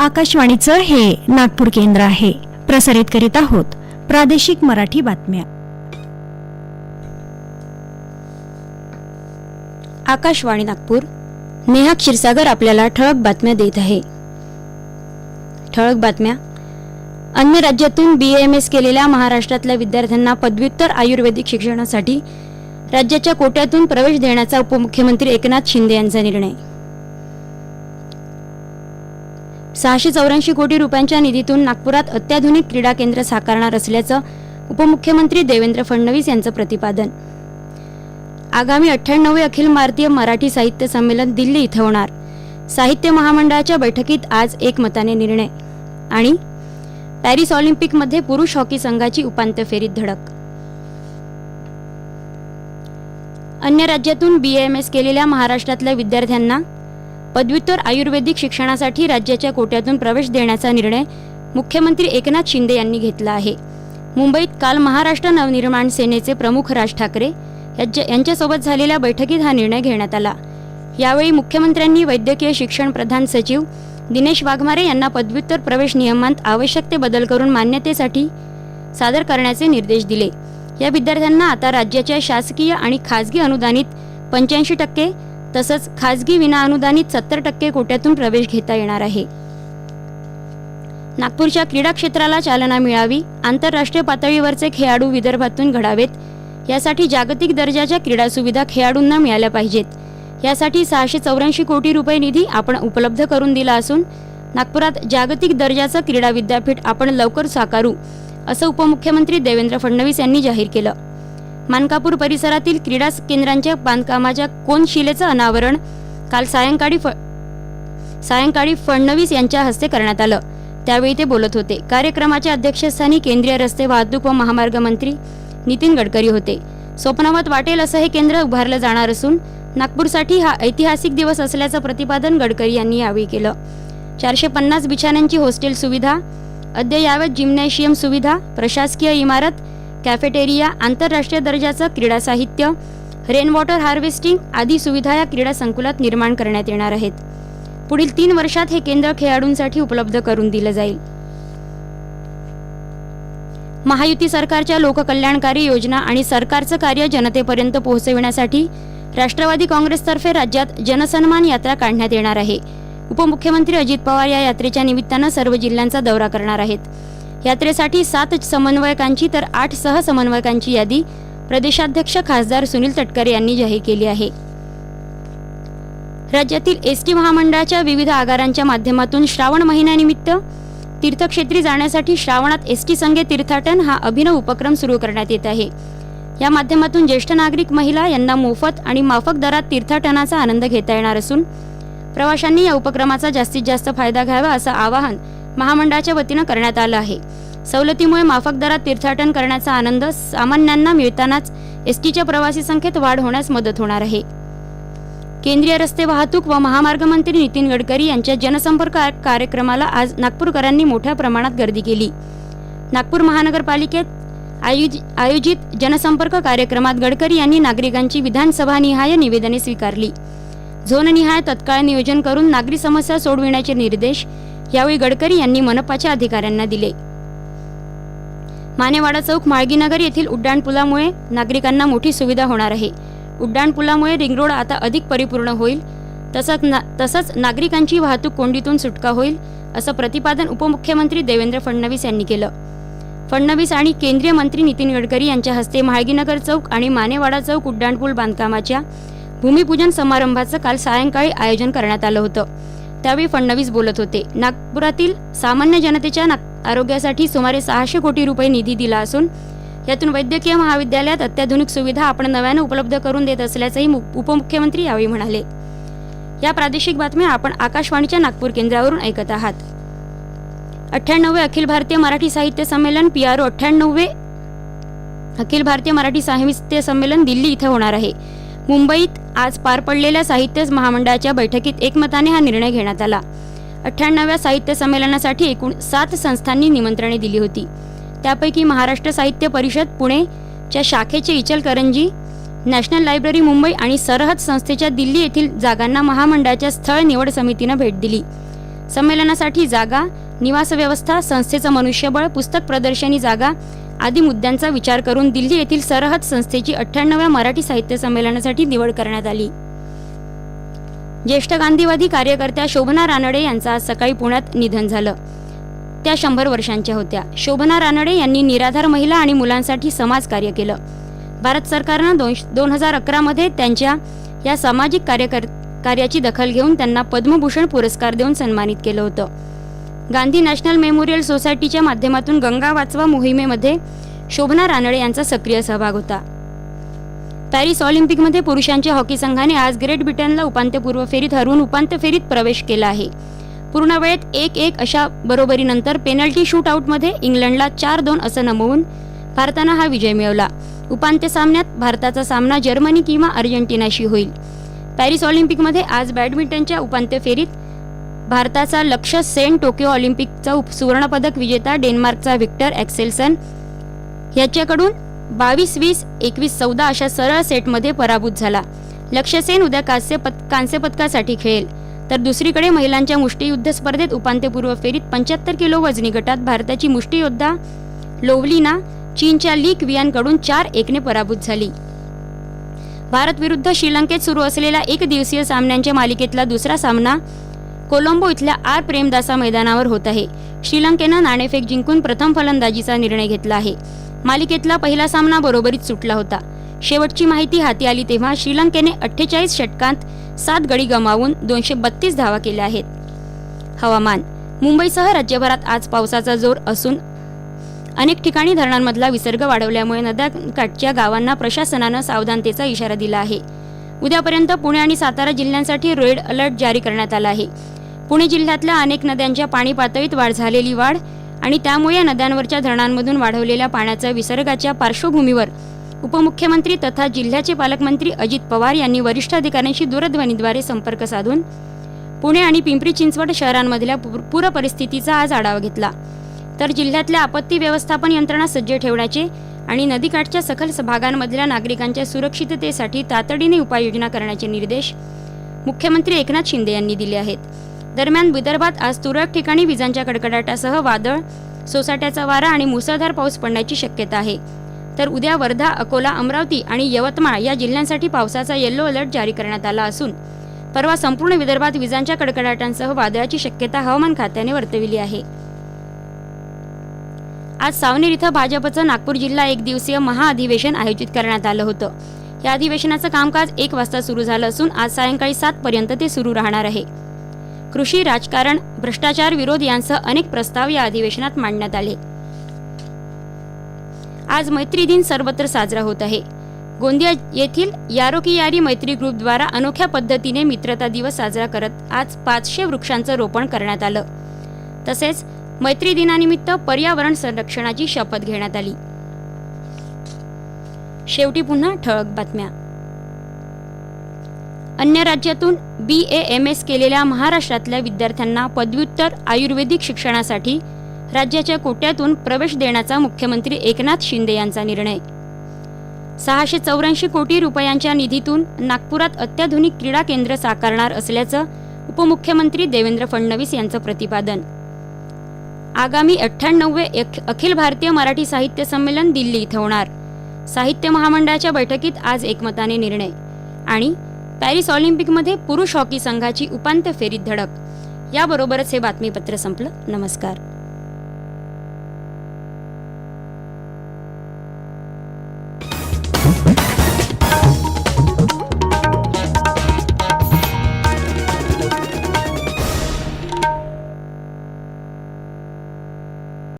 आकाशवाणीचं हे नागपूर केंद्र आहे. प्रसारित करीत आहोत प्रादेशिक मराठी बातम्या. आकाशवाणी नागपूर. नेहा क्षीरसागर आपल्याला ठळक बातम्या देत आहे. ठळक बातम्या. अन्य राज्यातून बी एम एस केलेल्या महाराष्ट्रातल्या विद्यार्थ्यांना पदव्युत्तर आयुर्वेदिक शिक्षणासाठी राज्याच्या कोट्यातून प्रवेश देण्याचा उपमुख्यमंत्री एकनाथ शिंदे यांचा निर्णय. सहाशे चौऱ्याऐंशी कोटी रुपयांच्या निधीतून नागपुरात अत्याधुनिक क्रीडा केंद्र साकारणार असल्याचं उपमुख्यमंत्री देवेंद्र फडणवीस यांचं प्रतिपादन. आगामी अठ्ठ्याण्णवे अखिल भारतीय मराठी साहित्य संमेलन दिल्ली इथं होणार. साहित्य महामंडळाच्या बैठकीत आज एकमताने निर्णय. आणि पॅरिस ऑलिम्पिकमध्ये पुरुष हॉकी संघाची उपांत्य फेरीत धडक. अन्य राज्यातून बी एम एस केलेल्या महाराष्ट्रातल्या विद्यार्थ्यांना पदव्युत्तर आयुर्वेदिक शिक्षणासाठी राज्याच्या कोट्यातून प्रवेश देण्याचा निर्णय मुख्यमंत्री एकनाथ शिंदे यांनी घेतला आहे. मुंबईत काल महाराष्ट्र नवनिर्माण सेनेचे प्रमुख राज ठाकरे यांच्या- यांच्यासोबत झालेल्या बैठकीत हा निर्णय घेण्यात आला. यावेळी मुख्यमंत्र्यांनी वैद्यकीय शिक्षण प्रधान सचिव दिनेश वाघमारे यांना पदव्युत्तर प्रवेश नियमांत आवश्यक ते बदल करून मान्यतेसाठी सादर करण्याचे निर्देश दिले. या विद्यार्थ्यांना आता राज्याच्या शासकीय आणि खासगी अनुदानित पंच्याऐंशी टक्के तसंच खासगी विनाअनुदानित सत्तर टक्के कोट्यातून प्रवेश घेता येणार आहे. नागपूरच्या क्रीडा क्षेत्राला चालना मिळावी आंतरराष्ट्रीय पातळीवरचे खेळाडू विदर्भातून घडावेत यासाठी जागतिक दर्जाच्या क्रीडा सुविधा खेळाडूंना मिळाल्या पाहिजेत. यासाठी सहाशे चौऱ्याऐंशी कोटी रुपये निधी आपण उपलब्ध करून दिला असून नागपुरात जागतिक दर्जाचं क्रीडा विद्यापीठ आपण लवकर साकारू असं उपमुख्यमंत्री देवेंद्र फडणवीस यांनी जाहीर केलं. मानकापूर परिसरातील क्रीडा केंद्रांच्या बांधकामाच्या कोनशिलेचं अनावरण? काल सायंकाळी फ सायंकाळी फडणवीस यांच्या हस्ते करण्यात आलं. त्यावेळी ते बोलत होते. कार्यक्रमाच्या अध्यक्षस्थानी केंद्रीय रस्ते वाहतूक व महामार्ग मंत्री नितीन गडकरी होते. स्वप्नावत वाटेल असं हे केंद्र उभारलं जाणार असून नागपूरसाठी हा ऐतिहासिक दिवस असल्याचं प्रतिपादन गडकरी यांनी यावेळी केलं. चारशे पन्नास बिछाण्यांची हॉस्टेल सुविधा अद्ययावत जिम्नॅशियम सुविधा प्रशासकीय इमारत कॅफेटेरिया आंतरराष्ट्रीय दर्जाचं क्रीडा साहित्य रेन वॉटर हार्वेस्टिंग आदी सुविधा या क्रीडा संकुलात निर्माण करण्यात येणार आहेत. पुढील तीन वर्षात हे केंद्र खेळाडूंसाठी उपलब्ध करून दिलं जाईल. महायुती सरकारच्या लोककल्याणकारी योजना आणि सरकारचं कार्य जनतेपर्यंत पोहोचविण्यासाठी राष्ट्रवादी काँग्रेसतर्फे राज्यात जनसन्मान यात्रा काढण्यात येणार आहे. उपमुख्यमंत्री अजित पवार या यात्रेच्या निमित्तानं सर्व जिल्ह्यांचा दौरा करणार आहेत. यात्रेसाठी सात समन्वयकांची तर आठ सहसमन्वयकांची यादी प्रदेशाध्यक्ष खासदार सुनील तटकरे यांनी जाहीर केली आहे. राज्यातील एस टी महामंडळाच्या विविध आगारांच्या माध्यमातून श्रावण महिन्यानिमित्त तीर्थक्षेत्री जाण्यासाठी श्रावणात एस टी संघे तीर्थाटन हा अभिनव उपक्रम सुरू करण्यात येत आहे. या माध्यमातून ज्येष्ठ नागरिक महिला यांना मोफत आणि माफक दरात तीर्थाटनाचा आनंद घेता येणार असून प्रवाशांनी या उपक्रमाचा जास्तीत जास्त फायदा घ्यावा असं आवाहन महामंडळाच्या वतीनं करण्यात आलं आहे. सवलतीमुळे माफक दरात तीर्थाटन करण्याचा आनंद सामान्यांना मिळतानाच एस टीच्या प्रवासी संख्येत वाढ होण्यास मदत होणार आहे. केंद्रीय रस्ते वाहतूक व महामार्ग मंत्री नितीन गडकरी यांच्या जनसंपर्क कार्यक्रमाला आज नागपूरकरांनी मोठ्या प्रमाणात गर्दी केली. नागपूर महानगरपालिकेत आयोजि- आयोजित जनसंपर्क कार्यक्रमात गडकरी यांनी नागरिकांची विधानसभानिहाय निवेदने स्वीकारली. झोननिहाय तत्काळ नियोजन करून नागरी समस्या सोडविण्याचे निर्देश यावेळी गडकरी यांनी मनपाच्या अधिकाऱ्यांना दिले. मानेवाडा चौक माळगीनगर येथील उड्डाणपुलामुळे नागरिकांना मोठी सुविधा होणार आहे. उड्डाणपुलामुळे रिंगरोड आता अधिक परिपूर्ण होईल. तसंच ना तसंच नागरिकांची वाहतूक कोंडीतून सुटका होईल असं प्रतिपादन उपमुख्यमंत्री देवेंद्र फडणवीस यांनी केलं. फडणवीस आणि केंद्रीय मंत्री नितीन गडकरी यांच्या हस्ते म्हाळगीनगर चौक आणि मानेवाडा चौक उड्डाणपूल बांधकामाच्या भूमिपूजन समारंभाचं काल सायंकाळी आयोजन करण्यात आलं होतं. त्यावेळी फडणवीस बोलत होते. नागपुरातील सामान्य जनतेच्या ना आरोग्यासाठी सुमारे सहाशे कोटी रुपये निधी दिला असून यातून वैद्यकीय महाविद्यालयात अत्याधुनिक सुविधा आपण नव्यानं उपलब्ध करून देत असल्याचंही मु- उपमुख्यमंत्री यावेळी म्हणाले. या प्रादेशिक बातम्या आपण आकाशवाणीच्या नागपूर केंद्रावरून ऐकत आहात. अठ्ठ्याण्णवे अखिल भारतीय मराठी साहित्य संमेलन P R O अठ्ठ्याण्णवे Akhil Bharatiya Marathi साहित्य संमेलन दिल्ली इथं होणार आहे. मुंबईत आज पार पडलेल्या साहित्य महामंडळाच्या बैठकीत एकमताने हा निर्णय घेण्यात आला. अठ्ठ्याण्णव्या साहित्य संमेलनासाठी एकूण सात संस्थांनी निमंत्रणे दिली होती. त्यापैकी महाराष्ट्र साहित्य परिषद पुणेच्या शाखेचे इचलकरंजी नॅशनल लायब्ररी मुंबई आणि सरहद संस्थेच्या दिल्ली येथील जागांना महामंडळाच्या स्थळ निवड समितीनं भेट दिली. संमेलनासाठी जागा निवास व्यवस्था संस्थेचं मनुष्यबळ पुस्तक प्रदर्शनी जागा आदी मुद्द्यांचा विचार करून दिल्ली येथील सरहद संस्थेची अठ्ठ्याण्णव्या मराठी साहित्य संमेलनासाठी निवड करण्यात आली. ज्येष्ठ गांधीवादी कार्यकर्त्या शोभना रानडे यांचं आज सकाळी पुण्यात निधन झालं. त्या शंभर वर्षांच्या होत्या. शोभना रानडे यांनी निराधार महिला आणि मुलांसाठी समाजकार्य केलं. भारत सरकारनं दोन दोन हजार अकरामध्ये त्यांच्या या सामाजिक कार्यकर कार्याची दखल घेऊन त्यांना पद्मभूषण पुरस्कार देऊन सन्मानित केलं होतं. गांधी नॅशनल मेमोरियल सोसायटीच्या माध्यमातून गंगा वाचवा मोहिमेमध्ये शोभना रानडे यांचा सक्रिय सहभाग होता. पॅरिस ऑलिम्पिकमध्ये पुरुषांच्या हॉकी संघाने आज ग्रेट ब्रिटनला उपांत्यपूर्व फेरीत हरवून उपांत्य फेरीत प्रवेश केला आहे. पूर्ण वेळेत एक एक अशा बरोबरीनंतर पेनल्टी शूटआउटमध्ये इंग्लंडला चार दोन असं नमवून भारतानं हा विजय मिळवला. उपांत्य सामन्यात भारताचा सामना जर्मनी किंवा अर्जेंटिनाशी होईल. पॅरिस ऑलिम्पिकमध्ये आज बॅडमिंटनच्या उपांत्य फेरीत भारताचा लक्ष सेन टोकियो ऑलिम्पिकचा उप- सुवर्णपदक विजेता डेन्मार्कचा व्हिक्टर ॲक्सेल्सन याच्याकडून बावीस वीस एकवीस चौदा अशा सरळ सेटमध्ये पराभूत झाला. लक्ष सेन उद्या कांस्य पत कांस्य पदकासाठी खेळेल. तर दुसरीकडे महिलांच्या मुष्टीयुद्ध स्पर्धेत उपांत्यपूर्व फेरीत पंच्याहत्तर किलो वजनी गटात भारताची मुष्टियोद्धा लोवलीना चीनच्या ली वियांकडून चार एकने पराभूत झाली. भारत विरुद्ध श्रीलंकेत सुरू असलेल्या एक दिवसीय सामन्यांच्या मालिकेतला दुसरा सामना कोलंबो इथल्या आर प्रेमदासा मैदानावर होत आहे. श्रीलंकेनं नाणेफेक जिंकून प्रथम फलंदाजीचा निर्णय घेतला आहे. मालिकेतला पहिला सामना बरोबरीत सुटला होता. शेवटची माहिती हाती आली तेव्हा श्रीलंकेने अठ्ठेचाळीस षटकांत सात गडी गमावून दोनशे बत्तीस धावा केल्या आहेत. हवामान मुंबईसह राज्यभरात आज पावसाचा जोर असून अनेक ठिकाणी धरणांमधला विसर्ग वाढवल्यामुळे नद्याकाठच्या गावांना प्रशासनानं सावधानतेचा इशारा दिला आहे. उद्यापर्यंत पुणे आणि सातारा जिल्ह्यांसाठी रेड अलर्ट जारी करण्यात आला आहे. पुणे जिल्ह्यातल्या अनेक नद्यांच्या पाणी पातळीत वाढ झालेली वाढ आणि त्यामुळे या नद्यांवरच्या धरणांमधून वाढवलेल्या पाण्याच्या विसर्गाच्या पार्श्वभूमीवर उपमुख्यमंत्री तथा जिल्ह्याचे पालकमंत्री अजित पवार यांनी वरिष्ठ अधिकाऱ्यांशी दूरध्वनीद्वारे संपर्क साधून पुणे आणि पिंपरी चिंचवड शहरांमधल्या पूर पूर परिस्थितीचा आज आढावा घेतला. तर जिल्ह्यातल्या आपत्ती व्यवस्थापन यंत्रणा सज्ज ठेवण्याचे आणि नदीकाठच्या सखल भागांमधल्या नागरिकांच्या सुरक्षिततेसाठी तातडीने उपाययोजना करण्याचे निर्देश मुख्यमंत्री एकनाथ शिंदे यांनी दिले आहेत. दरम्यान विदर्भात आज तुरळक ठिकाणी विजांच्या कडकडाटासह वादळ सोसाट्याचा वारा आणि मुसळधार पाऊस पडण्याची शक्यता आहे. तर उद्या वर्धा अकोला अमरावती आणि यवतमाळ या जिल्ह्यांसाठी पावसाचा येल्लो अलर्ट जारी करण्यात आला असून परवा संपूर्ण विदर्भात विजांच्या कडकडाटांसह वादळाची शक्यता हवामान खात्याने वर्तविली आहे. आज सावनेर इथं भाजपचं नागपूर जिल्हा एक दिवसीय महाअधिवेशन आयोजित करण्यात आलं होतं. या अधिवेशनाचं कामकाज एक वाजता सुरू झालं असून आज सायंकाळी सात पर्यंत ते सुरू राहणार आहे. कृषी राजकारण भ्रष्टाचार विरोध यांसह अनेक प्रस्ताव या अधिवेशनात मांडण्यात आले. आज मैत्री दिन सर्वत्र साजरा होत आहे. गोंदिया येथील यारो की यारी मैत्री ग्रुपद्वारा अनोख्या पद्धतीने मित्रता दिवस साजरा करत आज पाचशे वृक्षांचं रोपण करण्यात आलं. तसेच मैत्री दिनानिमित्त पर्यावरण संरक्षणाची शपथ घेण्यात आली. शेवटी पुन्हा ठळक बातम्या. अन्य राज्यातून बी ए एम एस केलेल्या महाराष्ट्रातल्या विद्यार्थ्यांना पदव्युत्तर आयुर्वेदिक शिक्षणासाठी राज्याच्या कोट्यातून प्रवेश देण्याचा मुख्यमंत्री एकनाथ शिंदे यांचा निर्णय. सहाशे चौऱ्याऐंशी कोटी रुपयांच्या निधीतून नागपुरात अत्याधुनिक क्रीडा केंद्र साकारणार असल्याचं उपमुख्यमंत्री देवेंद्र फडणवीस यांचं प्रतिपादन. आगामी अठ्ठ्याण्णववे अखिल भारतीय मराठी साहित्य संमेलन दिल्ली इथं होणार. साहित्य महामंडळाच्या बैठकीत आज एकमताने निर्णय आणि पॅरिस ऑलिम्पिकमध्ये पुरुष हॉकी संघाची उपांत्य फेरीत धडक. याबरोबरच हे बातमीपत्र संपलं. नमस्कार.